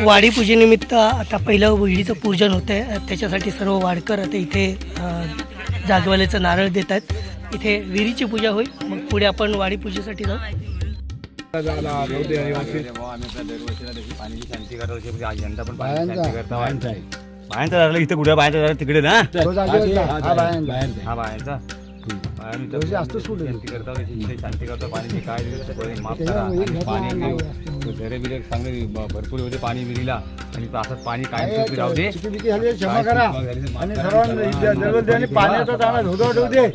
वाडी पूजेनिमित्त आता पहिलं विहिरीचं पूजन होतं आहे त्याच्यासाठी सर्व वाडकर आता इथे जागवाल्याचं नारळ देत आहेत इथे विहिरीची पूजा होईल. मग पुढे आपण वाडी पूजेसाठी जाऊ म्हणजे झालं इथे कुठे? झालं तिकडे ना? हा बायांचा. शांती करतो काय माफ करा पाणी बिरे चांगले भरपूर होते पाणी विहिरीला आणि असं पाणी कायम राहू दे क्षमा करा आणि सर्वांनी पाण्याचा दाणा धोधो ठेवू दे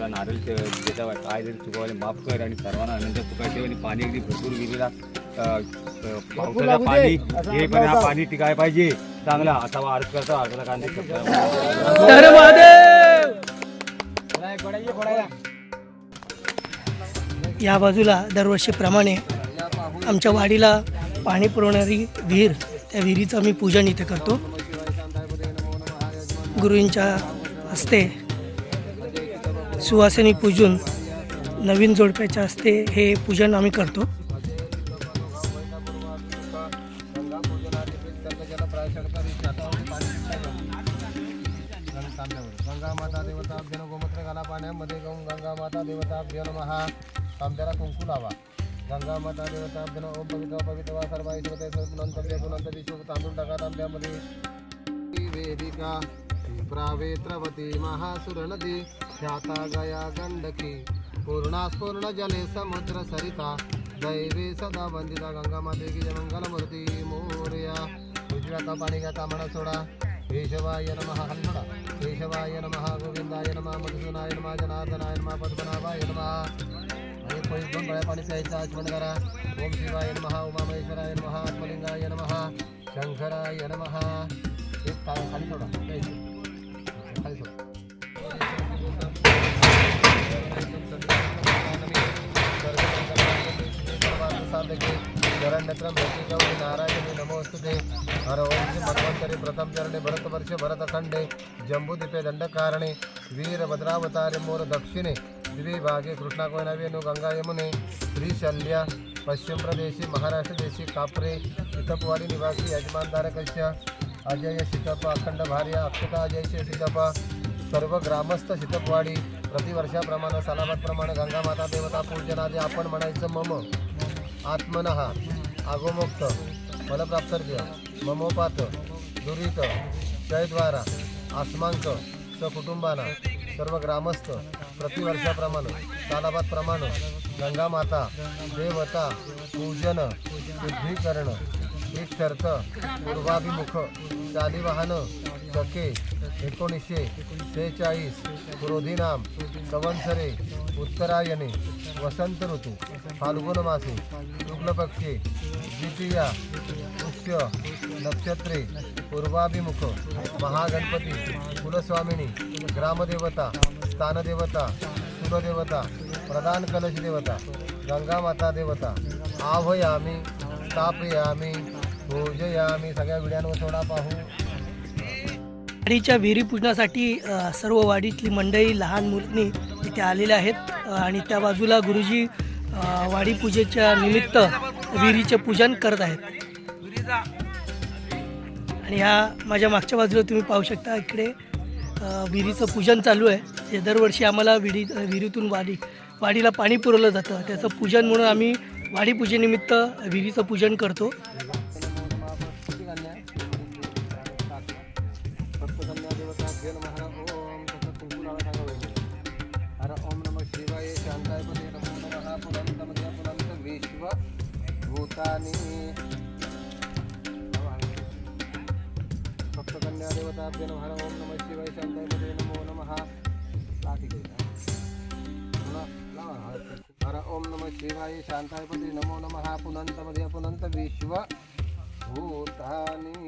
नारळ काय चुकवले माफ कर आणि सर्वांना आनंद चुकायचे आणि पाणी अगदी भरपूर विहिरीला दे. पाणी हे पण हा. पाणी टिकाय पाहिजे. चांगला आता अर्ज करतो अर्जाला कांदे या बाजूला दरवर्षीप्रमाणे आमच्या वाडीला पाणी पुरवणारी विहीर त्या विहिरीचं आम्ही पूजन इथे करतो. गुरूंच्या हस्ते सुवासिनी पूजून नवीन जोडप्याच्या हस्ते हे पूजन आम्ही करतो. गंगा माता देवताभ्य गोमूत्र घाला पाण्यामध्ये गौम गंगा माता देवताभ्य नमः। तांब्याला कुंकू लावा। गंगा माता देवताभ्य ओम पवित्र पवित्र वा सर्व ईश्वते पुनंतव्य पुनंत विश्व तांदूळ टाका तांब्यामध्ये वेदिका प्रावेत्रवती महासुर नदी ख्याता गया गंडकी पूर्णास्पूर्ण जले समुद्र सरिता। दैवे सदा वंदिता गंगा माते की जय मंगलमूर्ती मोरया। उजव्या हाता पाणी घ्या तांबडा सोडा केशवाय नमः हल्लोडा केशवाय नमः गोविंदाय नमः मधुसूनाय नमः जनार्दनाय नमः पद्मनाभाय नमः आणि पहिली दोन गळ्या पाणी प्यायचं आचमन करा ओम शिवाय नमः उमामहेश्वराय नमः आत्मलिंगाय नमः शंकराय नमः एक ताळ खाली सोडा प्यायचं खाली सोडा नारायण नमोस्तुते हरवंशी ओम प्रथमचरणे मन्वंतरी प्रथम चरणे भरतवर्षे भरतखंडे जम्बूदीपे दंडकारणे वीरभद्रावतारे मोर दक्षिणे द्विभागे कृष्णाकोयनवेणु गंगा यमुने श्रीशल्य पश्चिम प्रदेशी महाराष्ट्र देशी कापरे सीतपवाडी निवासी यजमान धारकस्य अजय शितप अखंड भार्या अक्षता अजय शितप सर्व ग्रामस्थ शितपवाडी प्रतिवर्षाप्रमाणे सलामतप्रमाणे गंगा माता देवता पूजनादी आपण म्हणायचं मम आत्मनः आगोमुक्त फलप्राप्तर्य ममोपात दुरीत जयद्वारा आसमांक सकुटुंबाना सर्व ग्रामस्थ प्रतिवर्षाप्रमाणे तालाबादप्रमाणे गंगामाता देवता पूजन शुद्धीकरण एक शर्त पूर्वाभिमुख चालीवाहन चके एकोणीसशे सेहेचाळीस क्रोधीनाम संवत्सरे उत्तरायणे वसंत ऋतू फाल्गुन मासे शुक्लपक्षे द्वितीया पुष्य नक्षत्रे पूर्वाभिमुख महागणपती कुलस्वामिनी ग्रामदेवता स्थानदेवता कुलदेवता प्रधान कलश देवता गंगामाता देवता आव्हयामी स्थापयामी पूजयामी. सगळ्या विड्यांवर थोडा पाहू. वाडीच्या विहिरी पूजनासाठी सर्व वाडीतली मंडळी लहान मुली इथे आलेल्या आहेत. आणि त्या बाजूला गुरुजी वाडीपूजेच्या वाडी पूजेच्या निमित्त विहिरीचे पूजन करत आहेत. आणि ह्या माझ्या मागच्या बाजूला तुम्ही पाहू शकता इकडे विहिरीचं पूजन चालू आहे. जे दरवर्षी आम्हाला विहिरी विहिरीतून वाडी वाडीला पाणी पुरवलं जातं. त्याचं पूजन म्हणून आम्ही वाडीपूजेनिमित्त विहिरीचं पूजन करतो. भूतानी सप्तकन्या देवताभ्य हर ओम नमः शिवाय शांताय नमो नमः हर ओम नमः शिवाय शांताय नमो नमः। पुनंत मध्ये पुनंत विश्व भूतानी।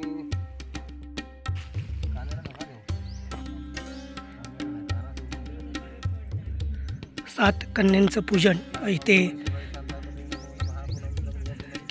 सात कन्यांचं पूजन इथे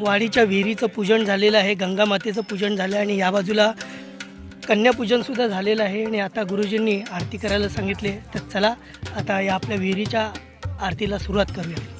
वाडीच्या विहिरीचं पूजन झालेलं आहे गंगा मातेचं पूजन झालं आहे आणि या बाजूला कन्यापूजनसुद्धा झालेलं आहे आणि आता गुरुजींनी आरती करायला सांगितले. तर चला आता या आपल्या विहिरीच्या आरतीला सुरुवात करूया.